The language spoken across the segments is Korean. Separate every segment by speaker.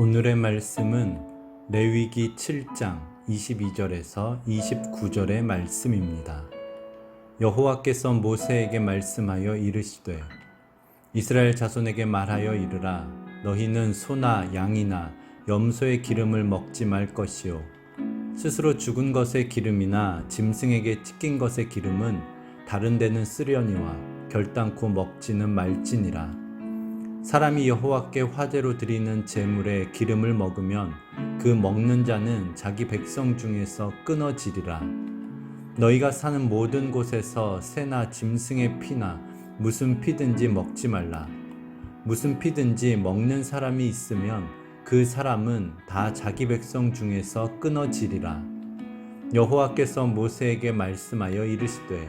Speaker 1: 오늘의 말씀은 레위기 7장 22절에서 29절의 말씀입니다. 여호와께서 모세에게 말씀하여 이르시되 이스라엘 자손에게 말하여 이르라. 너희는 소나 양이나 염소의 기름을 먹지 말 것이요. 스스로 죽은 것의 기름이나 짐승에게 찢긴 것의 기름은 다른 데는 쓰려니와 결단코 먹지는 말지니라 사람이 여호와께 화제로 드리는 제물에 기름을 먹으면 그 먹는 자는 자기 백성 중에서 끊어지리라. 너희가 사는 모든 곳에서 새나 짐승의 피나 무슨 피든지 먹지 말라. 무슨 피든지 먹는 사람이 있으면 그 사람은 다 자기 백성 중에서 끊어지리라. 여호와께서 모세에게 말씀하여 이르시되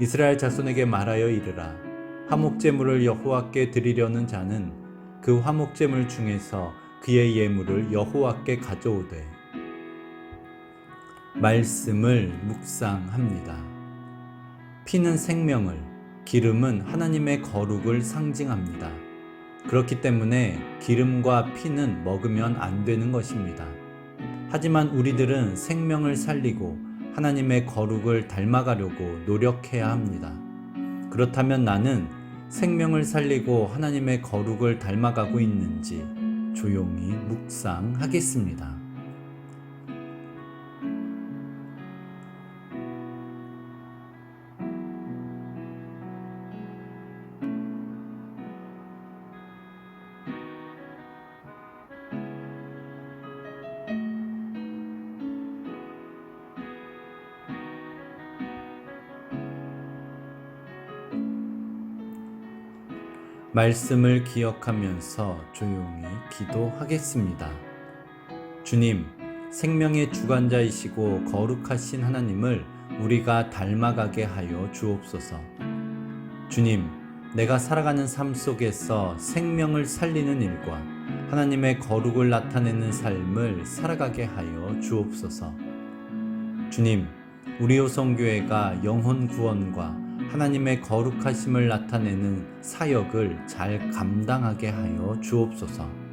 Speaker 1: 이스라엘 자손에게 말하여 이르라. 화목제물을 여호와께 드리려는 자는 그 화목제물 중에서 그의 예물을 여호와께 가져오되 말씀을 묵상합니다. 피는 생명을, 기름은 하나님의 거룩을 상징합니다. 그렇기 때문에 기름과 피는 먹으면 안 되는 것입니다. 하지만 우리들은 생명을 살리고 하나님의 거룩을 닮아가려고 노력해야 합니다. 그렇다면 나는 생명을 살리고 하나님의 거룩을 닮아가고 있는지 조용히 묵상하겠습니다. 말씀을 기억하면서 조용히 기도하겠습니다. 주님, 생명의 주관자이시고 거룩하신 하나님을 우리가 닮아가게 하여 주옵소서. 주님, 내가 살아가는 삶 속에서 생명을 살리는 일과 하나님의 거룩을 나타내는 삶을 살아가게 하여 주옵소서. 주님, 우리 호성교회가 영혼 구원과 하나님의 거룩하심을 나타내는 사역을 잘 감당하게 하여 주옵소서.